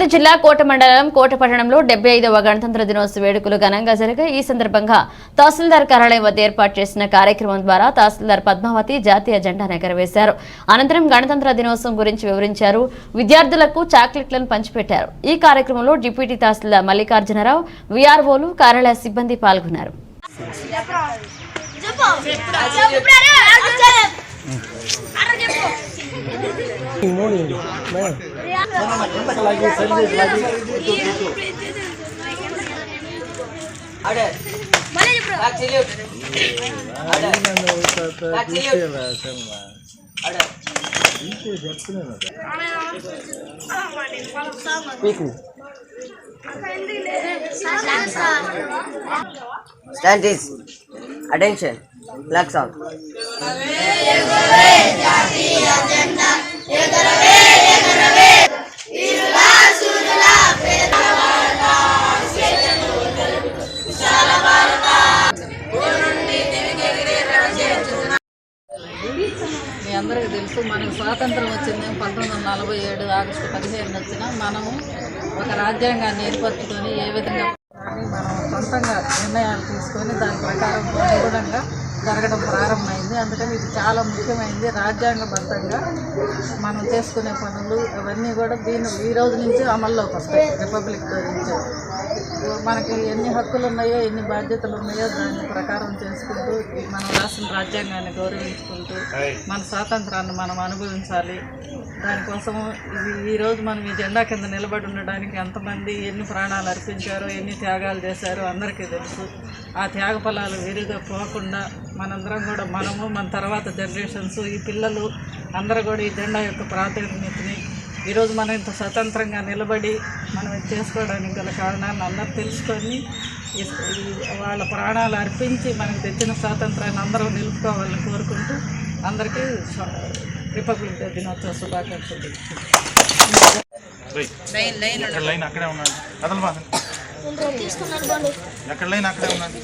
తిరుపతి జిల్లా కోట మండలం కోట పట్టణంలో డెబ్బై ఐదవ గణతంత్ర దినోత్సవ వేడుకలు ఘనంగా జరిగాయి. ఈ సందర్భంగా తహసీల్దార్ కార్యాలయం వద్ద ఏర్పాటు చేసిన కార్యక్రమం ద్వారా తహసీల్దార్ పద్మావతి జాతీయ జెండా ఎగరవేశారు అనంతరం గణతంత్ర దినోత్సవం గురించి వివరించారు. విద్యార్థులకు చాక్లెట్లను పంచిపెట్టారు. ఈ కార్యక్రమంలో డిప్యూటీ తహసీల్దార్ మల్లికార్జునరావు విఆర్ఓలు కార్యాలయ సిబ్బంది పాల్గొన్నారు. Order. Back Stand is. Attention. black sound. మీ అందరికీ తెలుసు మనకు స్వాతంత్రం వచ్చింది పంతొమ్మిది వందల నలభై ఏడు ఆగస్టు పదిహేను వచ్చిన మనము ఒక రాజ్యాంగాన్ని ఏర్పరచుకొని ఏ విధంగా మనం సొంతంగా నిర్ణయాలు తీసుకొని దాని ప్రకారం అనుగుణంగా జరగడం ప్రారంభమైంది. అందుకని ఇది చాలా ముఖ్యమైనది రాజ్యాంగబద్ధంగా మనం చేసుకునే పనులు అవన్నీ కూడా దీని ఈ రోజు నుంచి అమల్లోకి వస్తాయి. రిపబ్లిక్ డే నుంచి. మనకి ఎన్ని హక్కులు ఉన్నాయో ఎన్ని బాధ్యతలు ఉన్నాయో దాని ప్రకారం చేసుకుంటూ మనం రాసిన రాజ్యాంగాన్ని గౌరవించుకుంటూ మన స్వాతంత్రాన్ని మనం అనుభవించాలి. దానికోసం ఇది ఈరోజు మనం ఈ జెండా కింద నిలబడి ఉండడానికి ఎంతమంది ఎన్ని ప్రాణాలు అర్పించారో ఎన్ని త్యాగాలు చేశారో అందరికీ తెలుసు. ఆ త్యాగ ఫలాలు విరిగా పోకుండా మనందరం కూడా మనము మన తర్వాత జనరేషన్స్ ఈ పిల్లలు అందరూ కూడా ఈ జెండా యొక్క ప్రాధాన్యతని ఈరోజు మనం ఇంత స్వతంత్రంగా నిలబడి మనం ఇది చేసుకోవడానికి గల కారణాన్ని అందరూ తెలుసుకొని వాళ్ళ ప్రాణాలు అర్పించి మనకు తెచ్చిన స్వాతంత్రాన్ని అందరూ నిలుపుకోవాలని కోరుకుంటూ అందరికీ రిపబ్లిక్ డే దినోత్సవ శుభాకాంక్షలు లైన్ అక్కడే ఉన్నాడు. ఎక్కడ లైన్ అక్కడే ఉన్నాడు